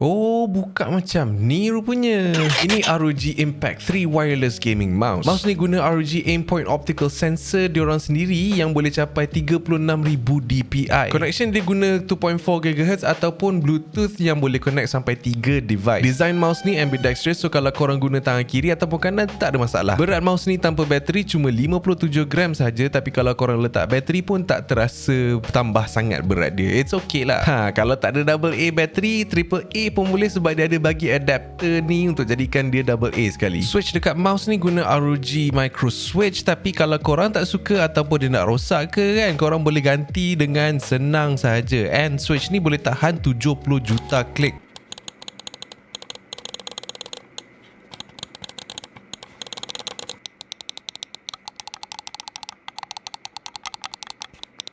おー。Buka macam ni rupanya. Ini ROG Impact 3 Wireless Gaming Mouse. Mouse ni guna ROG Aimpoint Optical Sensor diorang sendiri yang boleh capai 36,000 dpi. Connection dia guna 2.4 GHz ataupun Bluetooth yang boleh connect sampai 3 device. Design mouse ni ambidextrous so kalau korang guna tangan kiri ataupun kanan tak ada masalah. Berat mouse ni tanpa bateri cuma 57 gram saja tapi kalau korang letak bateri pun tak terasa tambah sangat berat dia. It's okay lah. Ha, kalau tak ada double A bateri, triple A pun boleh sebab dia ada bagi adapter ni untuk jadikan dia double A sekali. Switch dekat mouse ni guna ROG micro switch tapi kalau korang tak suka ataupun dia nak rosak ke kan, korang boleh ganti dengan senang sahaja. And switch ni boleh tahan 70 juta klik.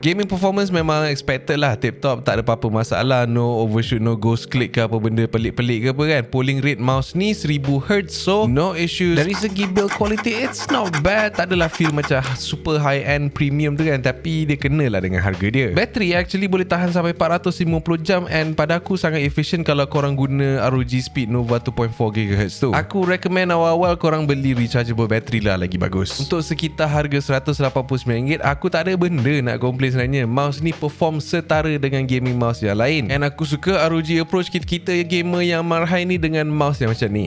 Gaming performance memang expected lah. Tip top tak ada apa-apa masalah. No overshoot No ghost click ke apa benda pelik-pelik ke apa kan. Polling rate mouse ni 1000Hz So no issues. Dari segi build quality It's not bad. Tak adalah feel macam Super high end premium tu kan. Tapi dia kena lah dengan harga dia. Battery actually boleh tahan sampai 450 jam And pada aku sangat efficient Kalau korang guna ROG Speed Nova 2.4 GHz tu. Aku recommend awal-awal korang beli rechargeable battery lah. Lagi bagus. Untuk sekitar harga RM189 Aku tak ada benda nak komplain sebenarnya Mouse ni perform setara dengan gaming mouse yang lain. And aku suka ROG approach kita-kita gamer yang marhai ni dengan mouse yang macam ni